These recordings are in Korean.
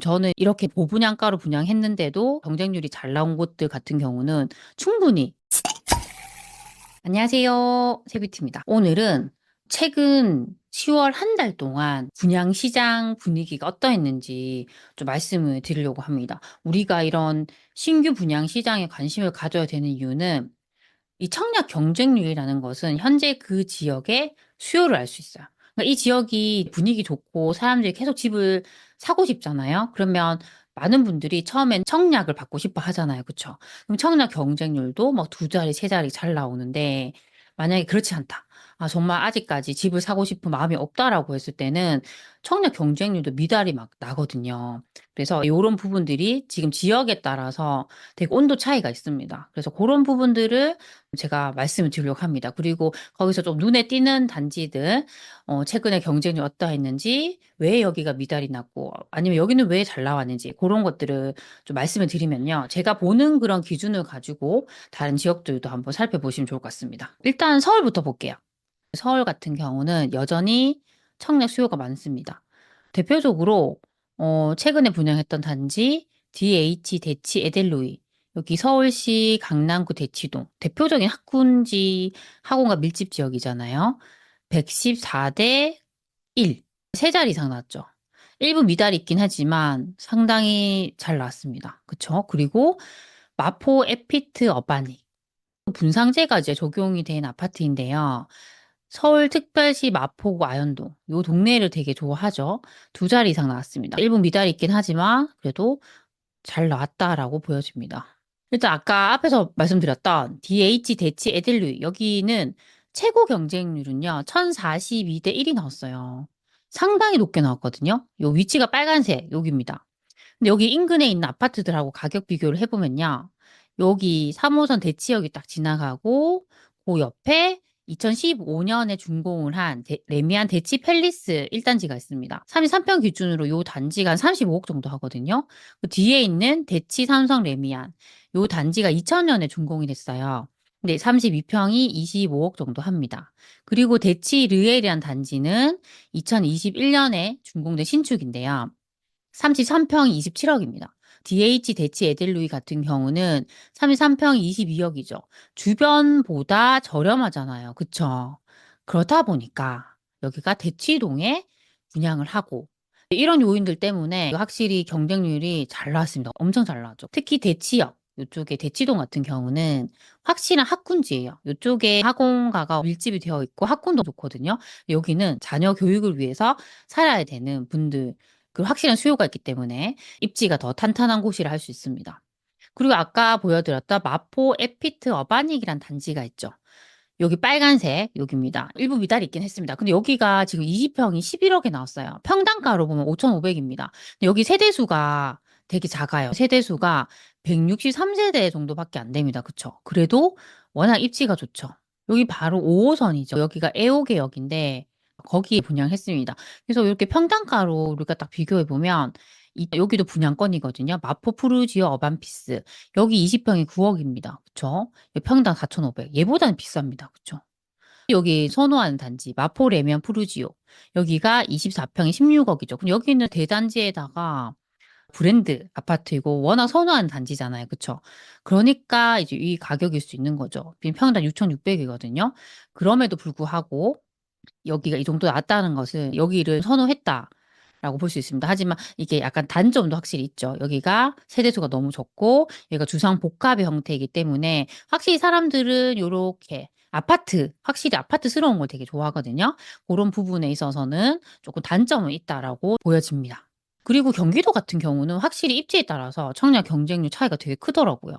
저는 이렇게 고분양가로 분양했는데도 경쟁률이 잘 나온 곳들 같은 경우는 충분히 안녕하세요. 세비트입니다. 오늘은 최근 10월 한 달 동안 분양 시장 분위기가 어떠했는지 좀 말씀을 드리려고 합니다. 우리가 이런 신규 분양 시장에 관심을 가져야 되는 이유는 이 청약 경쟁률이라는 것은 현재 그 지역의 수요를 알 수 있어요. 그러니까 이 지역이 분위기 좋고 사람들이 계속 집을 사고 싶잖아요. 그러면 많은 분들이 처음엔 청약을 받고 싶어 하잖아요. 그쵸? 그럼 청약 경쟁률도 막두 자리, 세 자리 잘 나오는데 만약에 그렇지 않다. 아, 정말 아직까지 집을 사고 싶은 마음이 없다라고 했을 때는 청약 경쟁률도 미달이 막 나거든요. 그래서 요런 부분들이 지금 지역에 따라서 되게 온도 차이가 있습니다. 그래서 그런 부분들을 제가 말씀을 드리려고 합니다. 그리고 거기서 좀 눈에 띄는 단지들, 어, 최근에 경쟁률이 어떠했는지, 왜 여기가 미달이 났고, 아니면 여기는 왜 잘 나왔는지, 그런 것들을 좀 말씀을 드리면요. 제가 보는 그런 기준을 가지고 다른 지역들도 한번 살펴보시면 좋을 것 같습니다. 일단 서울부터 볼게요. 서울 같은 경우는 여전히 청약 수요가 많습니다. 대표적으로 어, 최근에 분양했던 단지 DH 대치 에델로이 여기 서울시 강남구 대치동 대표적인 학군지 학원과 밀집 지역이잖아요. 114대 1. 세 자리 이상 나왔죠. 일부 미달이 있긴 하지만 상당히 잘 나왔습니다. 그쵸? 그리고 마포 에피트 어바니 분상제가 이제 적용이 된 아파트인데요. 서울 특별시 마포구 아현동 요 동네를 되게 좋아하죠. 두 자리 이상 나왔습니다. 일부 미달이 있긴 하지만 그래도 잘 나왔다라고 보여집니다. 일단 아까 앞에서 말씀드렸던 DH 대치 에델루이 여기는 최고 경쟁률은요. 1042대 1이 나왔어요. 상당히 높게 나왔거든요. 요 위치가 빨간색 여기입니다. 근데 여기 인근에 있는 아파트들하고 가격 비교를 해보면요. 여기 3호선 대치역이 딱 지나가고 그 옆에 2015년에 준공을 한 데, 레미안 대치 팰리스 1단지가 있습니다. 33평 기준으로 요 단지가 한 35억 정도 하거든요. 그 뒤에 있는 대치 삼성 레미안 요 단지가 2000년에 준공이 됐어요. 근데 32평이 25억 정도 합니다. 그리고 대치 르엘이란 단지는 2021년에 준공된 신축인데요. 33평이 27억입니다. DH 대치 에델루이 같은 경우는 33평 22억이죠. 주변보다 저렴하잖아요. 그쵸? 그렇다 보니까 여기가 대치동에 분양을 하고 이런 요인들 때문에 확실히 경쟁률이 잘 나왔습니다. 엄청 잘 나왔죠. 특히 대치역 이쪽에 대치동 같은 경우는 확실한 학군지예요. 이쪽에 학원가가 밀집이 되어 있고 학군도 좋거든요. 여기는 자녀 교육을 위해서 살아야 되는 분들 그 확실한 수요가 있기 때문에 입지가 더 탄탄한 곳이라 할 수 있습니다. 그리고 아까 보여드렸던 마포 에피트 어바닉이란 단지가 있죠. 여기 빨간색 여기입니다. 일부 미달이 있긴 했습니다. 근데 여기가 지금 20평이 11억에 나왔어요. 평당가로 보면 5,500입니다. 여기 세대수가 되게 작아요. 세대수가 163세대 정도밖에 안 됩니다. 그쵸? 그래도 워낙 입지가 좋죠. 여기 바로 5호선이죠. 여기가 애호개역인데 거기에 분양했습니다. 그래서 이렇게 평당가로 우리가 딱 비교해 보면 이, 여기도 분양권이거든요. 마포 푸르지오 어반피스 여기 20평이 9억입니다. 그쵸? 평당 4,500. 얘보다는 비쌉니다. 그쵸? 여기 선호하는 단지 마포 레면 푸르지오 여기가 24평이 16억이죠. 그럼 여기는 대단지에다가 브랜드 아파트이고 워낙 선호하는 단지잖아요. 그쵸? 그러니까 이제 이 가격일 수 있는 거죠. 평당 6,600이거든요. 그럼에도 불구하고 여기가 이 정도 나왔다는 것은 여기를 선호했다. 라고 볼 수 있습니다. 하지만 이게 약간 단점도 확실히 있죠. 여기가 세대수가 너무 적고 여기가 주상 복합의 형태이기 때문에 확실히 사람들은 요렇게 아파트, 확실히 아파트스러운 걸 되게 좋아하거든요. 그런 부분에 있어서는 조금 단점은 있다라고 보여집니다. 그리고 경기도 같은 경우는 확실히 입지에 따라서 청약 경쟁률 차이가 되게 크더라고요.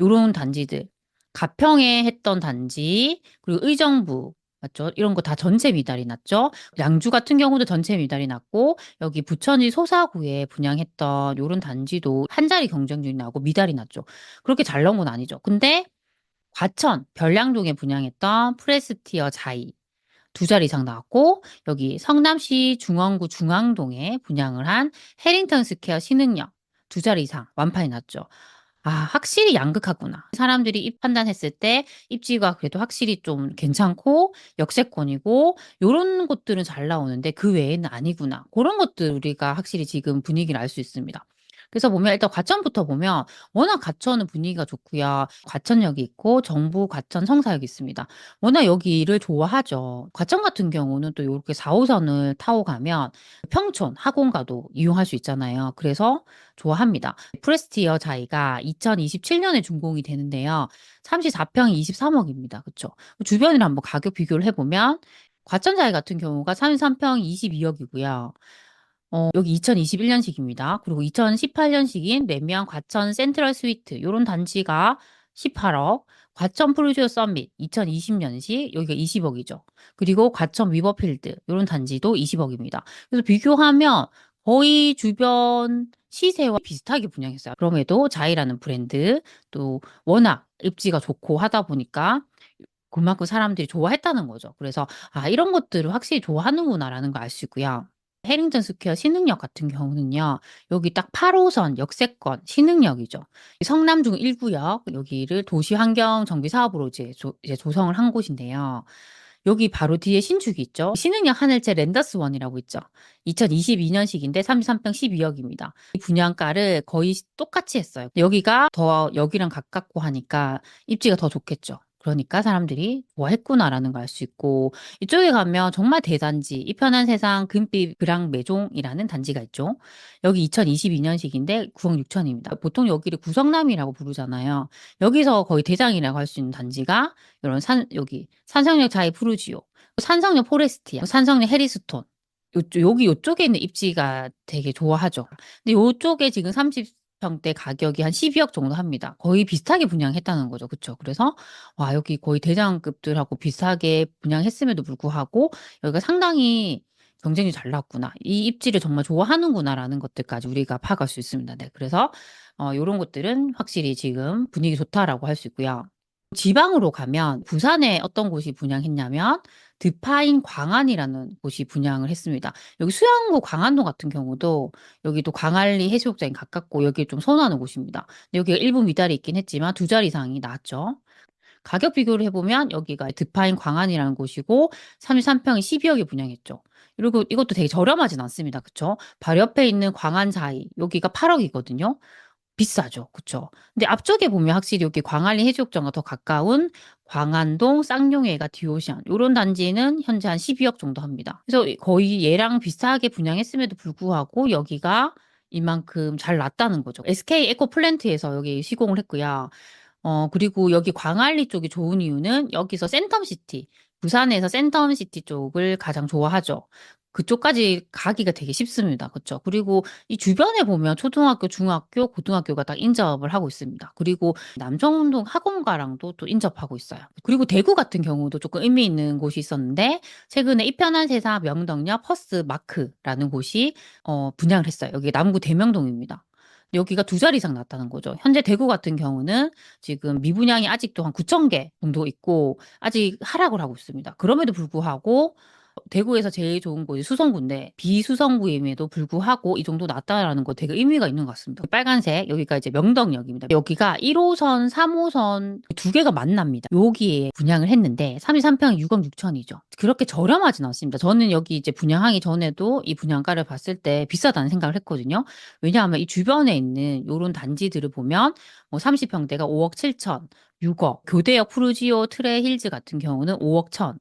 요런 단지들. 가평에 했던 단지, 그리고 의정부, 맞죠? 이런 거 다 전체 미달이 났죠. 양주 같은 경우도 전체 미달이 났고 여기 부천이 소사구에 분양했던 요런 단지도 한 자리 경쟁률이 나고 미달이 났죠. 그렇게 잘 나온 건 아니죠. 근데 과천 별량동에 분양했던 프레스티어 자이 두 자리 이상 나왔고 여기 성남시 중원구 중앙동에 분양을 한 해링턴 스퀘어 신흥역 두 자리 이상 완판이 났죠. 아, 확실히 양극화구나. 사람들이 입 판단했을 때 입지가 그래도 확실히 좀 괜찮고 역세권이고 요런 것들은 잘 나오는데 그 외에는 아니구나. 그런 것들 우리가 확실히 지금 분위기를 알 수 있습니다. 그래서 보면 일단 과천부터 보면 워낙 과천은 분위기가 좋고요. 과천역이 있고 정부 과천 성사역이 있습니다. 워낙 여기를 좋아하죠. 과천 같은 경우는 또 이렇게 4호선을 타고 가면 평촌, 학원가도 이용할 수 있잖아요. 그래서 좋아합니다. 프레스티어 자이가 2027년에 준공이 되는데요. 34평이 23억입니다. 그쵸? 주변이랑 한번 가격 비교를 해보면 과천 자이 같은 경우가 33평 22억이고요. 어, 여기 2021년식입니다. 그리고 2018년식인 매명 과천 센트럴 스위트 요런 단지가 18억, 과천 프루지오 서밋 2020년식 여기가 20억이죠. 그리고 과천 위버필드 요런 단지도 20억입니다. 그래서 비교하면 거의 주변 시세와 비슷하게 분양했어요. 그럼에도 자이라는 브랜드 또 워낙 입지가 좋고 하다 보니까 그만큼 사람들이 좋아했다는 거죠. 그래서 아 이런 것들을 확실히 좋아하는구나라는 걸 알 수 있고요. 해링턴 스퀘어 신흥역 같은 경우는요. 여기 딱 8호선 역세권 신흥역이죠. 성남중 1구역 여기를 도시환경 정비 사업으로 이제, 조, 이제 조성을 한 곳인데요. 여기 바로 뒤에 신축이 있죠. 신흥역 하늘채 랜더스 원이라고 있죠. 2022년식인데 33평 12억입니다. 이 분양가를 거의 똑같이 했어요. 여기가 더 여기랑 가깝고 하니까 입지가 더 좋겠죠. 그러니까 사람들이 좋아했구나라는 걸 알 수 있고 이쪽에 가면 정말 대단지 이 편한 세상 금빛 그랑 매종이라는 단지가 있죠. 여기 2022년식인데 9억 6천입니다. 보통 여기를 구성남이라고 부르잖아요. 여기서 거의 대장이라고 할 수 있는 단지가 이런 산 여기 산성역 자이 푸르지오, 산성역 포레스티아, 산성역 해리스톤 요쪽 여기 요쪽에 있는 입지가 되게 좋아하죠. 근데 요쪽에 지금 30 평대 가격이 한 12억 정도 합니다. 거의 비슷하게 분양했다는 거죠. 그쵸? 그래서 와 여기 거의 대장급들하고 비슷하게 분양했음에도 불구하고 여기가 상당히 경쟁이 잘 나왔구나. 이 입지를 정말 좋아하는구나라는 것들까지 우리가 파악할 수 있습니다. 네. 그래서 어 요런 것들은 확실히 지금 분위기 좋다라고 할 수 있고요. 지방으로 가면 부산에 어떤 곳이 분양했냐면 드파인 광안이라는 곳이 분양을 했습니다. 여기 수양구 광안동 같은 경우도 여기도 광안리 해수욕장이 가깝고 여기 좀 선호하는 곳입니다. 여기가 일부 미달이 있긴 했지만 두 자리 이상이 나왔죠. 가격 비교를 해보면 여기가 드파인 광안이라는 곳이고 33평이 12억에 분양했죠. 그리고 이것도 되게 저렴하진 않습니다. 그쵸? 바로 옆에 있는 광안자이 여기가 8억이거든요. 비싸죠. 그쵸? 근데 앞쪽에 보면 확실히 여기 광안리 해수욕장과 더 가까운 광안동 쌍용회가 디오시안 요런 단지는 현재 한 12 억 정도 합니다. 그래서 거의 얘랑 비슷하게 분양했음에도 불구하고 여기가 이만큼 잘 났다는 거죠. SK 에코 플랜트에서 여기 시공을 했고요. 어, 그리고 여기 광안리 쪽이 좋은 이유는 여기서 센텀시티, 부산에서 센텀시티 쪽을 가장 좋아하죠. 그쪽까지 가기가 되게 쉽습니다. 그쵸? 그리고 이 주변에 보면 초등학교, 중학교, 고등학교가 다 인접을 하고 있습니다. 그리고 남정운동 학원가랑도 또 인접하고 있어요. 그리고 대구 같은 경우도 조금 의미 있는 곳이 있었는데 최근에 이 편한 세상 명덕역 퍼스 마크라는 곳이 어, 분양을 했어요. 여기 남구 대명동입니다. 여기가 두 자리 이상 났다는 거죠. 현재 대구 같은 경우는 지금 미분양이 아직도 한 9천 개 정도 있고 아직 하락을 하고 있습니다. 그럼에도 불구하고 대구에서 제일 좋은 곳이 수성구인데 비수성구임에도 불구하고 이 정도 낮다라는 거 되게 의미가 있는 것 같습니다. 빨간색 여기가 이제 명덕역입니다. 여기가 1호선, 3호선 두 개가 만납니다. 여기에 분양을 했는데 33평 6억 6천이죠. 그렇게 저렴하진 않습니다. 저는 여기 이제 분양하기 전에도 이 분양가를 봤을 때 비싸다는 생각을 했거든요. 왜냐하면 이 주변에 있는 이런 단지들을 보면 뭐 30평대가 5억 7천, 6억, 교대역 푸르지오 트레 힐즈 같은 경우는 5억 천,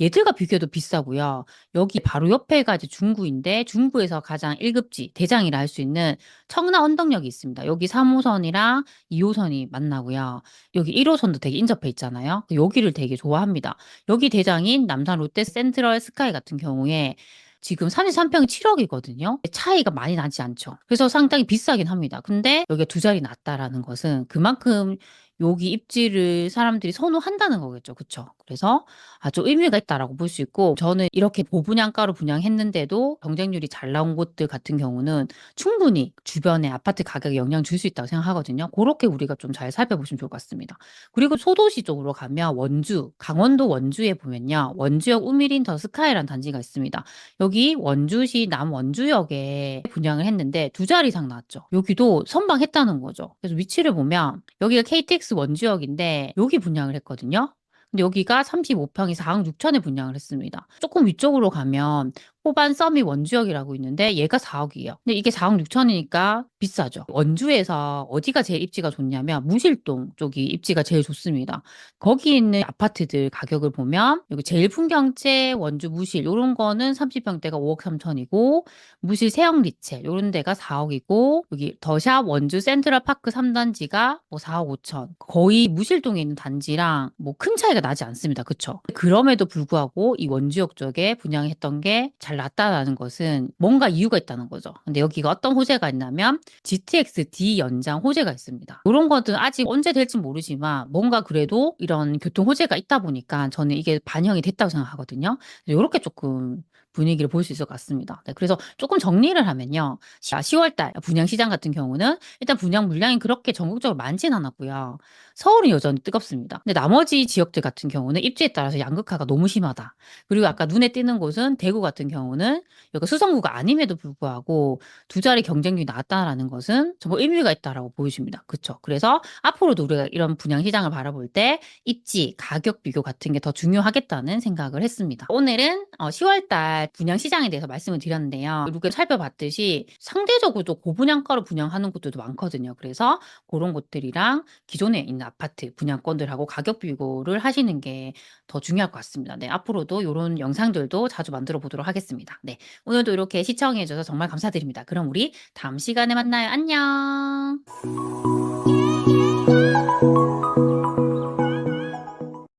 얘들과 비교해도 비싸고요. 여기 바로 옆에가 이제 중구인데 중구에서 가장 1급지 대장이라 할 수 있는 청라 언덕역이 있습니다. 여기 3호선이랑 2호선이 만나고요. 여기 1호선도 되게 인접해 있잖아요. 여기를 되게 좋아합니다. 여기 대장인 남산 롯데 센트럴 스카이 같은 경우에 지금 33평이 7억이거든요. 차이가 많이 나지 않죠. 그래서 상당히 비싸긴 합니다. 근데 여기가 두 자리 낮다라는 것은 그만큼 여기 입지를 사람들이 선호한다는 거겠죠. 그쵸? 그래서 아주 의미가 있다라고 볼 수 있고 저는 이렇게 고분양가로 분양했는데도 경쟁률이 잘 나온 곳들 같은 경우는 충분히 주변에 아파트 가격에 영향 줄 수 있다고 생각하거든요. 그렇게 우리가 좀 잘 살펴보시면 좋을 것 같습니다. 그리고 소도시 쪽으로 가면 원주, 강원도 원주에 보면요. 원주역 우미린 더 스카이라는 단지가 있습니다. 여기 원주시 남원주역에 분양을 했는데 두 자리 이상 나왔죠. 여기도 선방했다는 거죠. 그래서 위치를 보면 여기가 KTX 원주역인데 여기 분양을 했거든요. 근데 여기가 35평이 4억 6천에 분양을 했습니다. 조금 위쪽으로 가면 호반 서미 원주역이라고 있는데 얘가 4억이에요. 근데 이게 4억 6천이니까 비싸죠. 원주에서 어디가 제일 입지가 좋냐면 무실동 쪽이 입지가 제일 좋습니다. 거기 있는 아파트들 가격을 보면 여기 제일 풍경채 원주 무실 요런 거는 30평대가 5억 3천이고 무실 세영 리첼 요런 데가 4억이고 여기 더샵 원주 센트럴 파크 3단지가 뭐 4억 5천 거의 무실동에 있는 단지랑 뭐 큰 차이가 나지 않습니다. 그쵸? 그럼에도 불구하고 이 원주역 쪽에 분양했던 게잘 낫다라는 것은 뭔가 이유가 있다는 거죠. 근데 여기가 어떤 호재가 있냐면 GTX D 연장 호재가 있습니다. 이런 것들은 아직 언제 될지 모르지만 뭔가 그래도 이런 교통 호재가 있다 보니까 저는 이게 반영이 됐다고 생각하거든요. 이렇게 조금 분위기를 볼 수 있을 것 같습니다. 네, 그래서 조금 정리를 하면요. 10월달 분양시장 같은 경우는 일단 분양 물량이 그렇게 전국적으로 많진 않았고요. 서울은 여전히 뜨겁습니다. 근데 나머지 지역들 같은 경우는 입지에 따라서 양극화가 너무 심하다. 그리고 아까 눈에 띄는 곳은 대구 같은 경우는 여기가 수성구가 아님에도 불구하고 두 자리 경쟁률이 나왔다라는 것은 정말 의미가 있다라고 보여집니다. 그렇죠? 그래서 앞으로도 우리가 이런 분양 시장을 바라볼 때 입지, 가격 비교 같은 게 더 중요하겠다는 생각을 했습니다. 오늘은 10월달 분양 시장에 대해서 말씀을 드렸는데요. 이렇게 살펴봤듯이 상대적으로 고분양가로 분양하는 곳들도 많거든요. 그래서 그런 곳들이랑 기존에 있는 아파트 분양권들하고 가격 비교를 하시는 게 더 중요할 것 같습니다. 네, 앞으로도 이런 영상들도 자주 만들어 보도록 하겠습니다. 네, 오늘도 이렇게 시청해 주셔서 정말 감사드립니다. 그럼 우리 다음 시간에 만나요. 안녕.